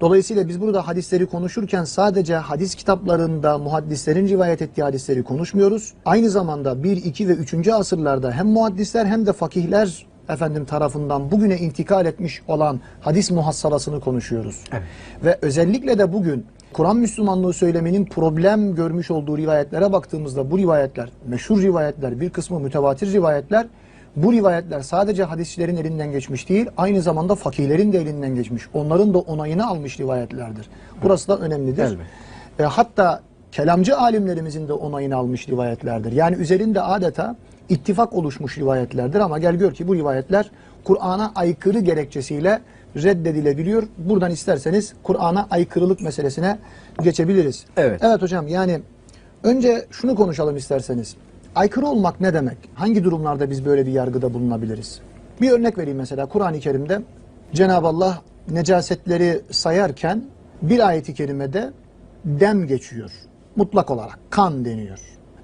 Dolayısıyla biz burada hadisleri konuşurken sadece hadis kitaplarında muhaddislerin rivayet ettiği hadisleri konuşmuyoruz. Aynı zamanda 1, 2 ve 3. asırlarda hem muhaddisler hem de fakihler efendim tarafından bugüne intikal etmiş olan hadis muhassalasını konuşuyoruz. Evet. Ve özellikle de bugün Kur'an Müslümanlığı söyleminin problem görmüş olduğu rivayetlere baktığımızda bu rivayetler, meşhur rivayetler, bir kısmı mütevatir rivayetler, bu rivayetler sadece hadisçilerin elinden geçmiş değil, aynı zamanda fakihlerin de elinden geçmiş. Onların da onayını almış rivayetlerdir. Burası da önemlidir. Elbette. E, hatta kelamcı alimlerimizin de onayını almış rivayetlerdir. Yani üzerinde adeta ittifak oluşmuş rivayetlerdir ama gel gör ki bu rivayetler Kur'an'a aykırı gerekçesiyle reddedilebiliyor. Buradan isterseniz Kur'an'a aykırılık meselesine geçebiliriz. Evet. Evet hocam yani önce şunu konuşalım isterseniz. Aykırı olmak ne demek? Hangi durumlarda biz böyle bir yargıda bulunabiliriz? Bir örnek vereyim mesela Kur'an-ı Kerim'de Cenab-ı Allah necasetleri sayarken bir ayeti kerimede dem geçiyor. Mutlak olarak kan deniyor.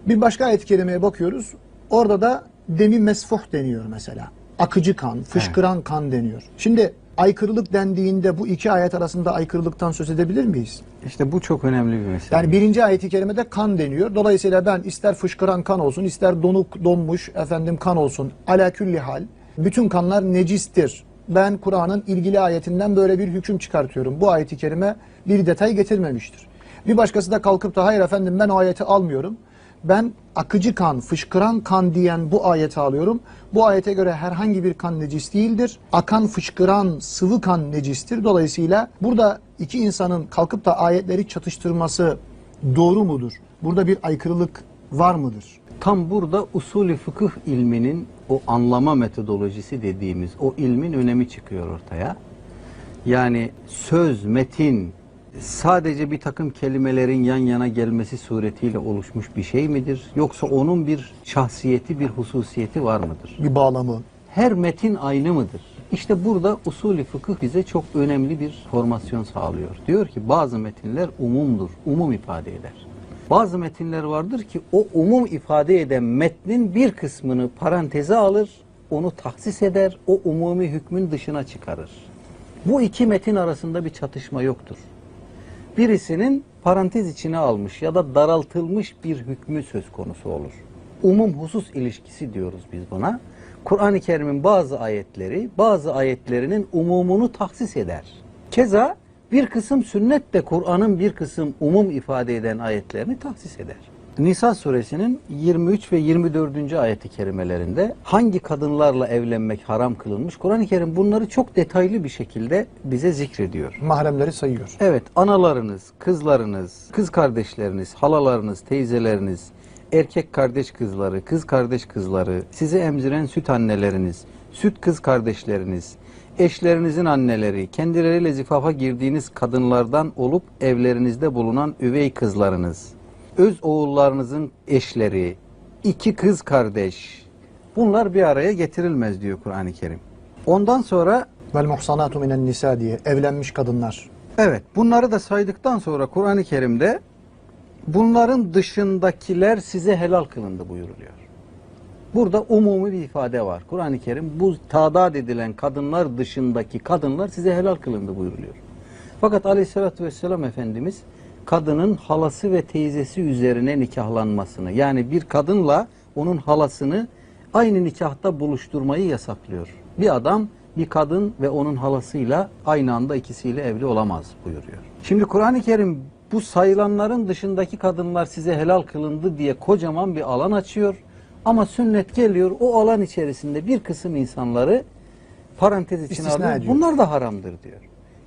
Bir başka ayet-i kerimeye bakıyoruz. Orada da demi mesfuh deniyor mesela. Akıcı kan, fışkıran kan deniyor. Şimdi aykırılık dendiğinde bu iki ayet arasında aykırılıktan söz edebilir miyiz? İşte bu çok önemli bir mesele. Yani birinci ayeti kerimede kan deniyor. Dolayısıyla ben ister fışkıran kan olsun, ister donuk donmuş efendim kan olsun. Ala külli hal. Bütün kanlar necistir. Ben Kur'an'ın ilgili ayetinden böyle bir hüküm çıkartıyorum. Bu ayeti kerime bir detay getirmemiştir. Bir başkası da kalkıp da hayır efendim ben o ayeti almıyorum. Ben akıcı kan, fışkıran kan diyen bu ayeti alıyorum. Bu ayete göre herhangi bir kan necis değildir. Akan, fışkıran sıvı kan necistir. Dolayısıyla burada iki insanın kalkıp da ayetleri çatıştırması doğru mudur? Burada bir aykırılık var mıdır? Tam burada usulü fıkıh ilminin o anlama metodolojisi dediğimiz o ilmin önemi çıkıyor ortaya. Yani söz, metin sadece bir takım kelimelerin yan yana gelmesi suretiyle oluşmuş bir şey midir? Yoksa onun bir şahsiyeti, bir hususiyeti var mıdır? Bir bağlamı. Her metin aynı mıdır? İşte burada usulü fıkıh bize çok önemli bir formasyon sağlıyor. Diyor ki bazı metinler umumdur, umum ifade eder. Bazı metinler vardır ki o umum ifade eden metnin bir kısmını paranteze alır, onu tahsis eder, o umumi hükmün dışına çıkarır. Bu iki metin arasında bir çatışma yoktur. Birisinin parantez içine almış ya da daraltılmış bir hükmü söz konusu olur. Umum husus ilişkisi diyoruz biz buna. Kur'an-ı Kerim'in bazı ayetleri, bazı ayetlerinin umumunu tahsis eder. Keza bir kısım sünnet de Kur'an'ın bir kısım umum ifade eden ayetlerini tahsis eder. Nisa suresinin 23 ve 24. ayeti kerimelerinde hangi kadınlarla evlenmek haram kılınmış? Kur'an-ı Kerim bunları çok detaylı bir şekilde bize zikrediyor. Mahremleri sayıyor. Evet, analarınız, kızlarınız, kız kardeşleriniz, halalarınız, teyzeleriniz, erkek kardeş kızları, kız kardeş kızları, sizi emziren süt anneleriniz, süt kız kardeşleriniz, eşlerinizin anneleri, kendileriyle zifafa girdiğiniz kadınlardan olup evlerinizde bulunan üvey kızlarınız, öz oğullarınızın eşleri, iki kız kardeş, bunlar bir araya getirilmez diyor Kur'an-ı Kerim. Ondan sonra Vel muhsanatu minen nisa diye evlenmiş kadınlar. Evet, bunları da saydıktan sonra Kur'an-ı Kerim'de bunların dışındakiler size helal kılındı buyuruluyor. Burada umumi bir ifade var. Kur'an-ı Kerim bu tadat edilen kadınlar dışındaki kadınlar size helal kılındı buyuruluyor. Fakat aleyhissalatü vesselam Efendimiz kadının halası ve teyzesi üzerine nikahlanmasını yani bir kadınla onun halasını aynı nikahta buluşturmayı yasaklıyor. Bir adam bir kadın ve onun halasıyla aynı anda ikisiyle evli olamaz buyuruyor. Şimdi Kur'an-ı Kerim bu sayılanların dışındaki kadınlar size helal kılındı diye kocaman bir alan açıyor. Ama sünnet geliyor o alan içerisinde bir kısım insanları parantez içine alıyor. Bunlar da haramdır diyor.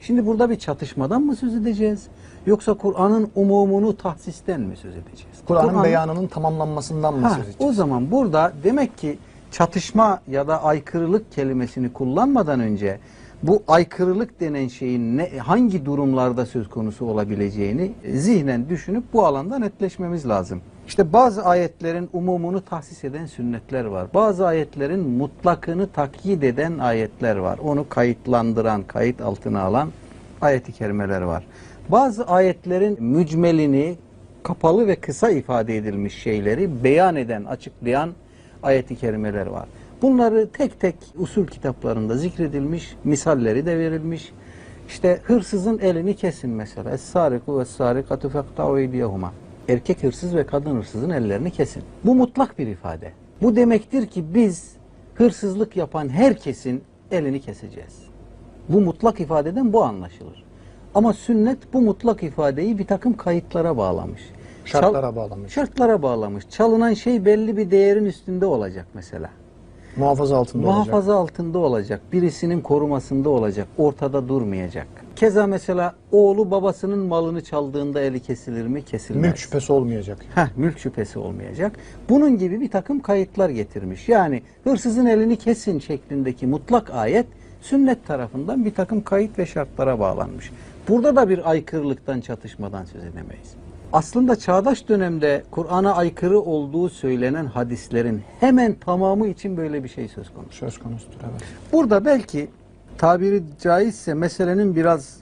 Şimdi burada bir çatışmadan mı söz edeceğiz? Yoksa Kur'an'ın umumunu tahsisten mi söz edeceğiz? Kur'an'ın Kur'an- beyanının tamamlanmasından mı Ha, söz edeceğiz? o zaman burada demek ki çatışma ya da aykırılık kelimesini kullanmadan önce bu aykırılık denen şeyin ne, hangi durumlarda söz konusu olabileceğini zihnen düşünüp bu alanda netleşmemiz lazım. İşte bazı ayetlerin umumunu tahsis eden sünnetler var. Bazı ayetlerin mutlakını takyit eden ayetler var. Onu kayıtlandıran, kayıt altına alan ayeti kerimeler var. Bazı ayetlerin mücmelini, kapalı ve kısa ifade edilmiş şeyleri beyan eden, açıklayan ayeti kerimeler var. Bunları tek tek usul kitaplarında zikredilmiş, misalleri de verilmiş. İşte hırsızın elini kesin mesela. Es-sariku ve sarikatu eydiyehuma. Erkek hırsız ve kadın hırsızın ellerini kesin. Bu mutlak bir ifade. Bu demektir ki biz hırsızlık yapan herkesin elini keseceğiz. Bu mutlak ifadeden bu anlaşılır. Ama sünnet bu mutlak ifadeyi bir takım kayıtlara bağlamış. Şartlara bağlamış. Şartlara bağlamış. Çalınan şey belli bir değerin üstünde olacak mesela. Muhafaza altında olacak. Muhafaza altında olacak. Birisinin korumasında olacak. Ortada durmayacak. Keza mesela oğlu babasının malını çaldığında eli kesilir mi? Kesilmez. Mülk şüphesi olmayacak. Heh, mülk şüphesi olmayacak. Bunun gibi bir takım kayıtlar getirmiş. Yani hırsızın elini kesin şeklindeki mutlak ayet sünnet tarafından bir takım kayıt ve şartlara bağlanmış. Burada da bir aykırılıktan, çatışmadan söz edemeyiz. Aslında çağdaş dönemde Kur'an'a aykırı olduğu söylenen hadislerin hemen tamamı için böyle bir şey söz konusu. Söz konusudur evet. Burada belki tabiri caizse meselenin biraz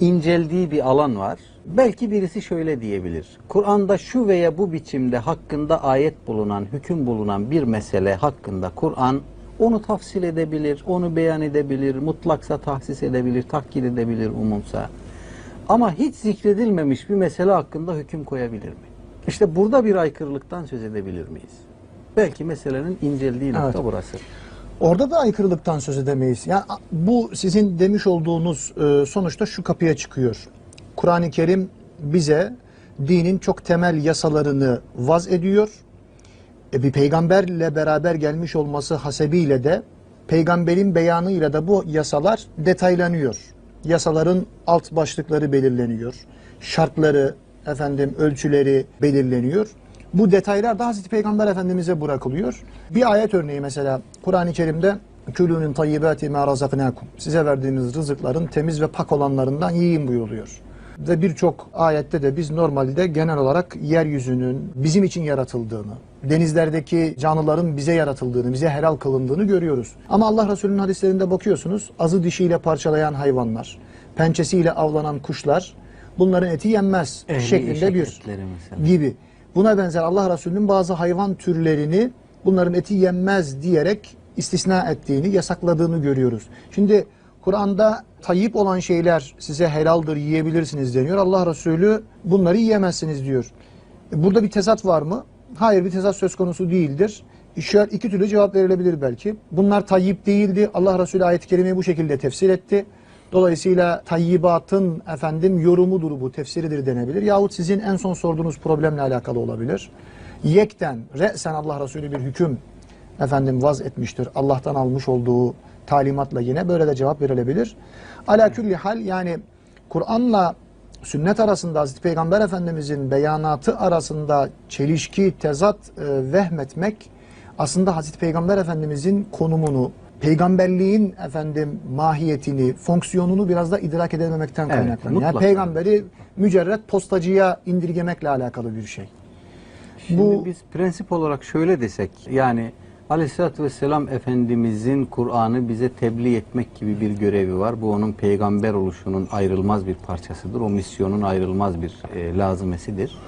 inceldiği bir alan var. Belki birisi şöyle diyebilir. Kur'an'da şu veya bu biçimde hakkında ayet bulunan, hüküm bulunan bir mesele hakkında Kur'an onu tafsil edebilir, onu beyan edebilir, mutlaksa tahsis edebilir, takkir edebilir umumsa. Ama hiç zikredilmemiş bir mesele hakkında hüküm koyabilir mi? İşte burada bir aykırılıktan söz edebilir miyiz? Belki meselenin inceldiği nokta Evet. burası. Orada da aykırılıktan söz edemeyiz. Yani bu sizin demiş olduğunuz e, sonuçta şu kapıya çıkıyor. Kur'an-ı Kerim bize dinin çok temel yasalarını vaz ediyor. E, bir peygamberle beraber gelmiş olması hasebiyle de peygamberin beyanıyla da bu yasalar detaylanıyor. Yasaların alt başlıkları belirleniyor. Şartları, efendim ölçüleri belirleniyor. Bu detaylar da Hazreti Peygamber Efendimiz'e bırakılıyor. Bir ayet örneği mesela Kur'an-ı Kerim'de külünün tayyibati ma razaknakum. Size verdiğimiz rızıkların temiz ve pak olanlarından yiyin buyuruluyor. Ve birçok ayette de biz normalde genel olarak yeryüzünün bizim için yaratıldığını, denizlerdeki canlıların bize yaratıldığını, bize helal kılındığını görüyoruz. Ama Allah Resulü'nün hadislerinde bakıyorsunuz, azı dişiyle parçalayan hayvanlar, pençesiyle avlanan kuşlar, bunların eti yenmez Ehli şeklinde bir gibi. Buna benzer Allah Resulü'nün bazı hayvan türlerini bunların eti yenmez diyerek istisna ettiğini, yasakladığını görüyoruz. Şimdi Kur'an'da tayyip olan şeyler size helaldir, yiyebilirsiniz deniyor. Allah Resulü bunları yiyemezsiniz diyor. E, Burada bir tezat var mı? Hayır bir tezat söz konusu değildir. Şöyle iki türlü cevap verilebilir belki. Bunlar tayyip değildi. Allah Resulü ayet-i kerimeyi bu şekilde tefsir etti. Dolayısıyla tayyibatın efendim yorumudur bu, tefsiridir denebilir. Yahut sizin en son sorduğunuz problemle alakalı olabilir. Yekten, re'sen Allah Resulü bir hüküm efendim vaz etmiştir. Allah'tan almış olduğu talimatla yine böyle de cevap verilebilir. Ala külli hal yani Kur'an'la sünnet arasında Hazreti Peygamber Efendimizin beyanatı arasında çelişki, tezat e, vehmetmek aslında Hazreti Peygamber Efendimizin konumunu, peygamberliğin efendim mahiyetini, fonksiyonunu biraz da idrak edememekten Evet, kaynaklanıyor. Yani peygamberi mücerret postacıya indirgemekle alakalı bir şey. Şimdi Bu- biz prensip olarak şöyle desek yani Aleyhisselatü Vesselam Efendimizin Kur'an'ı bize tebliğ etmek gibi bir görevi var. Bu onun peygamber oluşunun ayrılmaz bir parçasıdır. O misyonun ayrılmaz bir e, lazımesidir.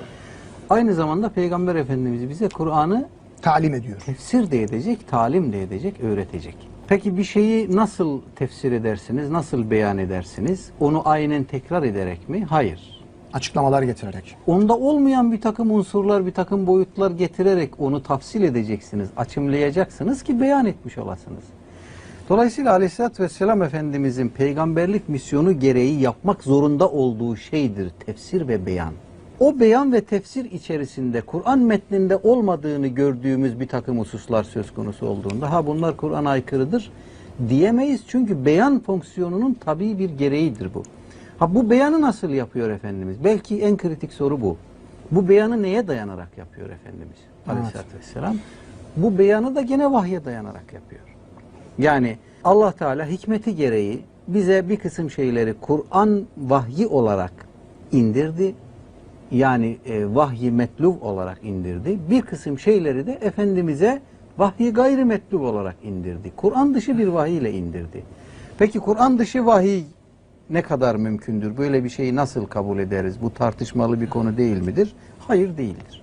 Aynı zamanda Peygamber Efendimiz bize Kur'an'ı Talim ediyor. tefsir de edecek, talim de edecek, öğretecek. Peki bir şeyi nasıl tefsir edersiniz, nasıl beyan edersiniz? Onu aynen tekrar ederek mi? Hayır. Açıklamalar getirerek. Onda olmayan bir takım unsurlar, bir takım boyutlar getirerek onu tafsil edeceksiniz, açımlayacaksınız ki beyan etmiş olasınız. Dolayısıyla Aleyhisselatü Vesselam Efendimizin peygamberlik misyonu gereği yapmak zorunda olduğu şeydir tefsir ve beyan. O beyan ve tefsir içerisinde Kur'an metninde olmadığını gördüğümüz bir takım hususlar söz konusu olduğunda ha bunlar Kur'an'a aykırıdır diyemeyiz. Çünkü beyan fonksiyonunun tabii bir gereğidir bu. Ha bu beyanı nasıl yapıyor Efendimiz? Belki en kritik soru bu. Bu beyanı neye dayanarak yapıyor Efendimiz Aleyhisselatü Vesselam? Bu beyanı da gene vahye dayanarak yapıyor. Yani Allah Teala hikmeti gereği bize bir kısım şeyleri Kur'an vahyi olarak indirdi. Yani e, vahyi metluv olarak indirdi. Bir kısım şeyleri de Efendimiz'e vahyi gayri metluv olarak indirdi. Kur'an dışı bir vahiy ile indirdi. Peki Kur'an dışı vahiy ne kadar mümkündür? Böyle bir şeyi nasıl kabul ederiz? Bu tartışmalı bir konu değil midir? Hayır değildir.